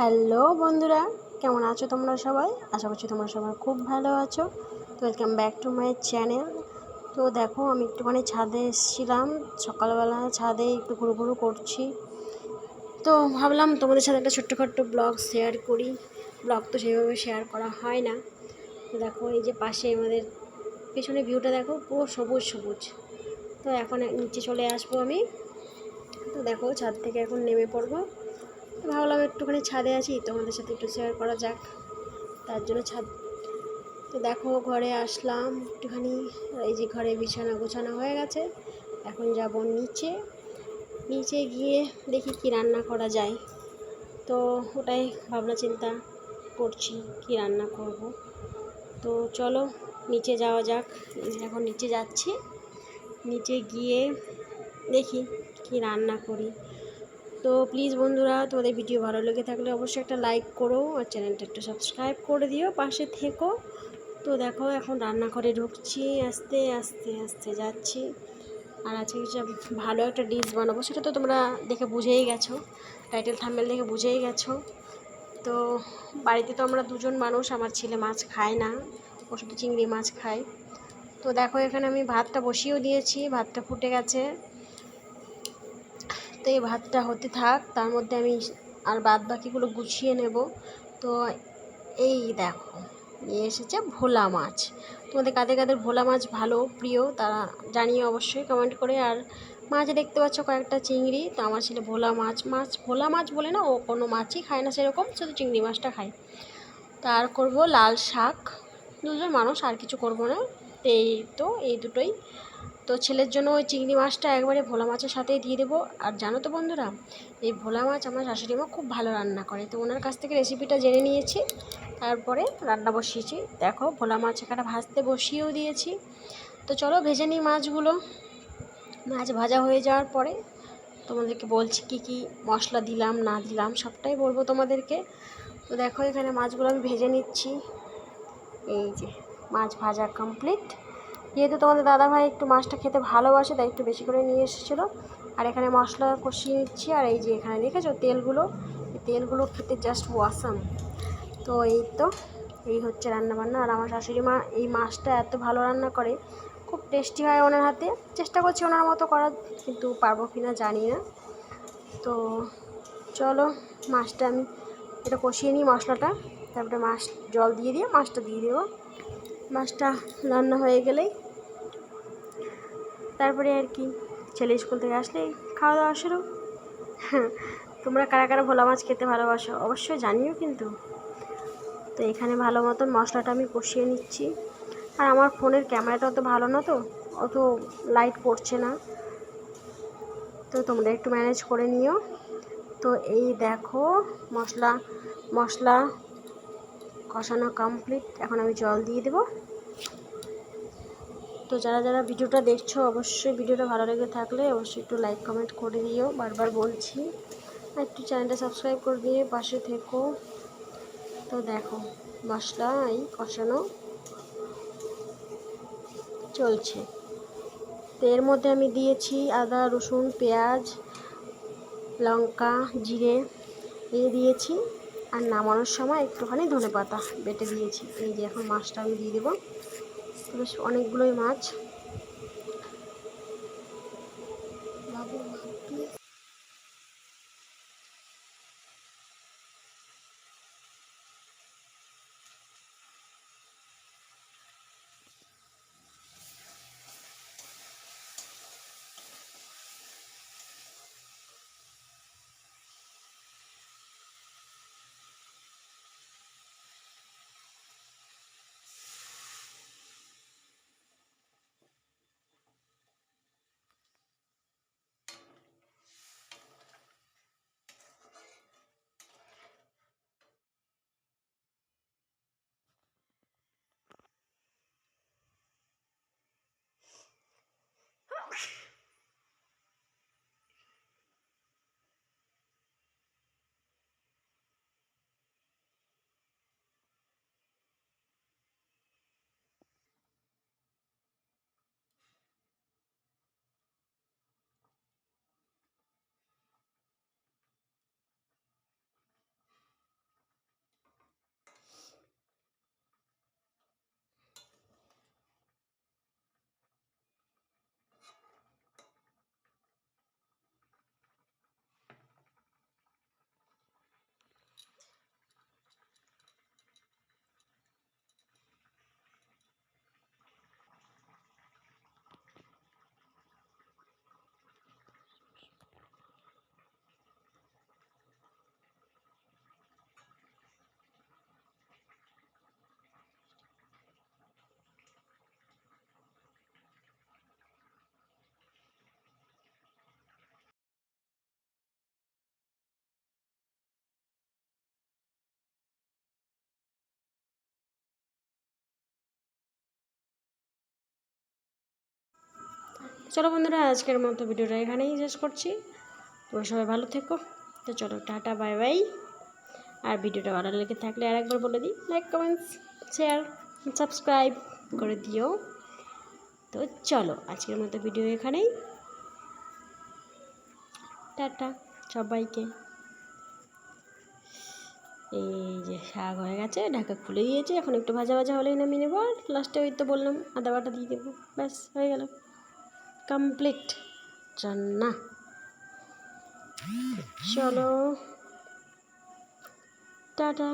Hello বন্ধুরা, কেমন আছো তোমরা সবাই? আশা করছি তোমরা সবাই খুব ভালো আছো। তো welcome back to my channel তো দেখো, আমি একটুখানি ছাদে এসেছিলাম। সকালবেলা ছাদে একটু ঘুরু ঘুরু করছি। তো ভাবলাম তোমাদের সাথে একটা ছোট্টখাট্ট ব্লগ শেয়ার করি। ব্লগ তো সেইভাবে শেয়ার করা হয় না। দেখো, এই যে পাশে আমাদের পেছনে ভিউটা দেখো, পুরো সবুজ সবুজ। তো এখন নিচে চলে আসব আমি। তো দেখো, ছাদ থেকে এখন নেমে পড়ব। ভাবলাম একটুখানি ছাদে আছি, তোমাদের সাথে একটু শেয়ার করা যাক, তার জন্য ছাদ। তো দেখো, ঘরে আসলাম একটুখানি, এই যে ঘরে বিছানা গোছানো হয়ে গেছে, এখন যাব নিচে। নিচে গিয়ে দেখি কি রান্না করা যায়। তো ওটাই ভাবনা চিন্তা করছি, কি রান্না করব। তো চলো, নিচে যাওয়া যাক। এখন নিচে যাচ্ছি। নিচে গিয়ে দেখি কি রান্না করি। তো প্লিজ বন্ধুরা, তোমাদের ভিডিও ভালো লেগে থাকলে অবশ্যই একটা লাইক করো আর চ্যানেলটা একটু সাবস্ক্রাইব করে দিও, পাশে থেকো। তো দেখো, এখন রান্নাঘরে ঢুকছি, আস্তে আস্তে আস্তে যাচ্ছি। আর আজকে কিছু ভালো একটা ডিশ বানাবো, সেটা তো তোমরা দেখে বুঝেই গেছো। টাইটেল থাম্বেল দেখে বুঝেই গেছো। তো বাড়িতে তো আমরা দুজন মানুষ, আমার ছেলে মাছ খায় না, ও শুধু চিংড়ি মাছ খায়। তো দেখো, এখানে আমি ভাতটা বসিয়েও দিয়েছি, ভাতটা ফুটে গেছে। এই ভাতটা হতে থাক, তার মধ্যে আমি আর বাদ বাকিগুলো গুছিয়ে নেব। তো এই দেখো, নিয়ে এসেছে ভোলা মাছ। তোমাদের কাদের কাদের ভোলা মাছ ভালো, প্রিয়, তারা জানিয়ে অবশ্যই কমেন্ট করে। আর মাছ দেখতে পাচ্ছ কয়েকটা চিংড়ি, তো আমার ছেলে ভোলা মাছ মাছ, ভোলা মাছ বলে না, ও কোনো মাছই খায় না সেরকম, শুধু চিংড়ি মাছটা খায়। তার করব লাল শাক। দুজন মানুষ, আর কিছু করব না। এই তো, এই দুটোই। তো ছেলের জন্য ওই চিংড়ি মাছটা একবারে ভোলা মাছের সাথেই দিয়ে দেবো। আর জানো তো বন্ধুরা, এই ভোলা মাছ আমার শাশুড়ি মা খুব ভালো রান্না করে। তো ওনার কাছ থেকে রেসিপিটা জেনে নিয়েছি, তারপরে রান্না বসিয়েছি। দেখো, ভোলা মাছ এখানে ভাজতে বসিয়েও দিয়েছি। তো চলো ভেজে নিই মাছগুলো। মাছ ভাজা হয়ে যাওয়ার পরে তোমাদেরকে বলছি কি কি মশলা দিলাম, না দিলাম, সবটাই বলব তোমাদেরকে। তো দেখো এখানে মাছগুলো আমি ভেজে নিচ্ছি। এই যে, মাছ ভাজা কমপ্লিট যেহেতু তোমাদের দাদাভাই একটু মাছটা খেতে ভালোবাসে, তাই একটু বেশি করে নিয়ে এসেছিল। আর এখানে মশলা কষিয়ে নিচ্ছি, আর এই যে এখানে দেখেছ তেলগুলো? তেলগুলো খেতে জাস্ট ওয়াসাম তো এই তো, এই হচ্ছে রান্নাবান্না। আর আমার শাশুড়ি মা এই মাছটা এত ভালো রান্না করে, খুব টেস্টি হয় ওনার হাতে। চেষ্টা করছি ওনার মতো করার, কিন্তু পারব কি না জানি না। তো চলো, মাছটা আমি এটা কষিয়ে নিই মশলাটা। তারপরে মাছ, জল দিয়ে দিয়ে মাছটা দিয়ে দেবো। মাছটা রান্না হয়ে গেলেই তারপরে আর কি ছেলে স্কুল থেকে আসলেই খাওয়া দাওয়া শুরু। তোমরা কারা কারা ভোলা মাছ খেতে ভালোবাসো অবশ্যই জানিও কিন্তু। তো এখানে ভালো মতন মশলাটা আমি কষিয়ে নিচ্ছি। আর আমার ফোনের ক্যামেরাটা অত ভালো না তো, অত লাইট পড়ছে না। তো তোমরা একটু ম্যানেজ করে নিও। তো এই দেখো মশলা মশলা কষানো কমপ্লিট এখন আমি জল দিয়ে দেবো। তো যারা যারা ভিডিওটা দেখছ, অবশ্যই ভিডিওটা ভালো লেগে থাকলে অবশ্যই একটু লাইক কমেন্ট করে দিও। বারবার বলছি একটু চ্যানেলটা সাবস্ক্রাইব করে দিয়ে পাশে থেকো। তো দেখো মশলা এই কষানো চলছে। তো এর মধ্যে আমি দিয়েছি আদা, রসুন, পেঁয়াজ, লঙ্কা, জিরে দিয়ে দিয়েছি। আর নামানোর সময় একটুখানি ধনে পাতা বেটে দিয়েছি। এই যে এখন মাছটা আমি দিয়ে দেবো। বেশ অনেকগুলোই মাছ। চলো বন্ধুরা, আজকের মতো ভিডিওটা এখানেই শেষ করছি। তোমরা সবাই ভালো থেকো। তো চলো, টাটা, বাই বাই। আর ভিডিওটা ভালো লেগে থাকলে আর একবার বলে দিই, লাইক, কমেন্টস, শেয়ার, সাবস্ক্রাইব করে দিও। তো চলো, আজকের মতো ভিডিও এখানেই। টাটা সবাইকে। এই যে শাক হয়ে গেছে, ঢাকা খুলে দিয়েছে। এখন একটু ভাজা ভাজা হলেই নামিয়ে নেব। আর লাস্টে ওই তো বললাম, আদা বাটা দিয়ে দেবো। ব্যাস, হয়ে গেল। কমপ্লিট রান্না চলো। টাটা।